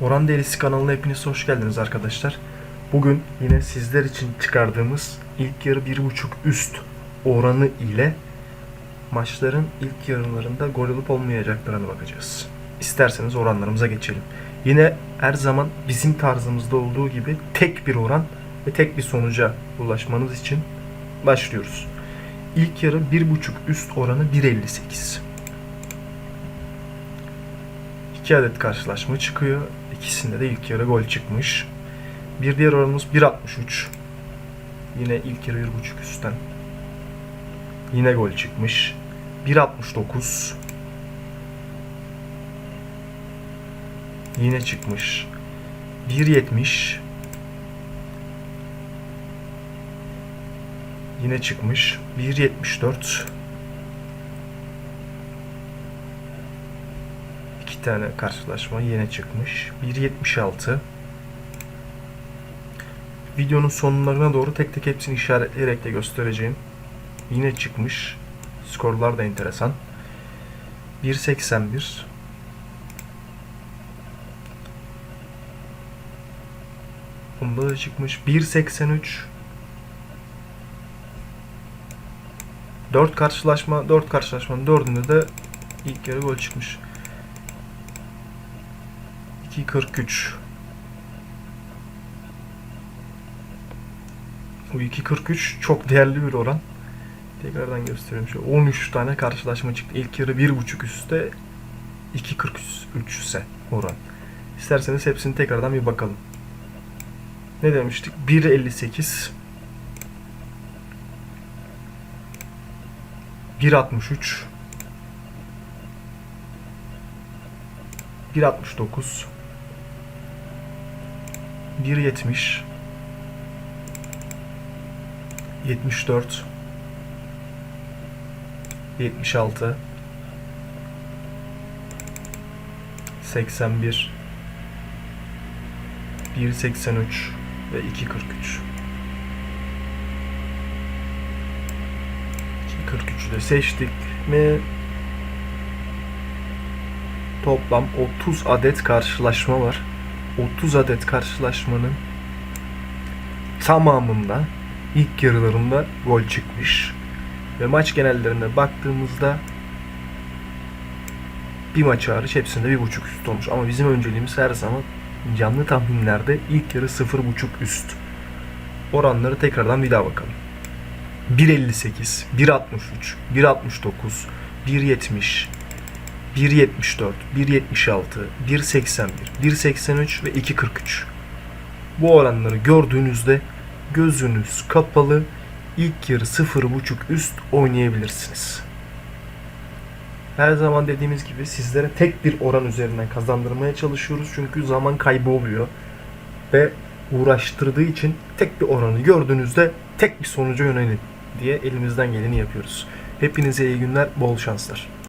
Oran Delisi kanalına hepiniz hoş geldiniz arkadaşlar. Bugün yine sizler için çıkardığımız ilk yarı 1.5 üst oranı ile maçların ilk yarılarında gol olup olmayacaklarına bakacağız. İsterseniz oranlarımıza geçelim. Yine her zaman bizim tarzımızda olduğu gibi tek bir oran ve tek bir sonuca ulaşmanız için başlıyoruz. İlk yarı 1.5 üst oranı 1.58. 2 adet karşılaşma çıkıyor. İkisinde de ilk yarı gol çıkmış. Bir diğer oranımız 1.63. Yine ilk yarı 1.5 üstten. Yine gol çıkmış. 1.69. Yine çıkmış. 1.70. Yine çıkmış. 1.74. İki tane karşılaşma yine çıkmış. 1.76. Videonun sonlarına doğru tek tek hepsini işaretleyerek de göstereceğim. Yine çıkmış. Skorlar da enteresan. 1.81. Bunda da çıkmış. 1.83. 4 karşılaşma, 4 karşılaşmanın 4'ünde de ilk yarı gol çıkmış. 2.43 Bu 2.43 çok değerli bir oran. Tekrardan göstereyim. Şu 13 tane karşılaşma çıktı. İlk yarı 1.5 üstte 2.43 ise oran. İsterseniz hepsini tekrardan bir bakalım. Ne demiştik? 1.58 1.63 1.69 1.70 74 76 81 1.83 ve 2.43 2.43'ü de seçtik mi? Toplam 30 adet karşılaşma var. 30 adet karşılaşmanın tamamında ilk yarılarında gol çıkmış. Ve maç genellerine baktığımızda bir maç hariç hepsinde bir buçuk üst olmuş. Ama bizim önceliğimiz her zaman canlı tahminlerde ilk yarı sıfır buçuk üst. Oranları tekrardan bir daha bakalım. 1.58, 1.63, 1.69, 1.70, 1.74, 1.76, 1.81, 1.83 ve 2.43. Bu oranları gördüğünüzde gözünüz kapalı ilk yarı 0.5 üst oynayabilirsiniz. Her zaman dediğimiz gibi sizlere tek bir oran üzerinden kazandırmaya çalışıyoruz. Çünkü zaman kaybı oluyor. Ve uğraştırdığı için tek bir oranı gördüğünüzde tek bir sonuca yönelin diye elimizden geleni yapıyoruz. Hepinize iyi günler, bol şanslar.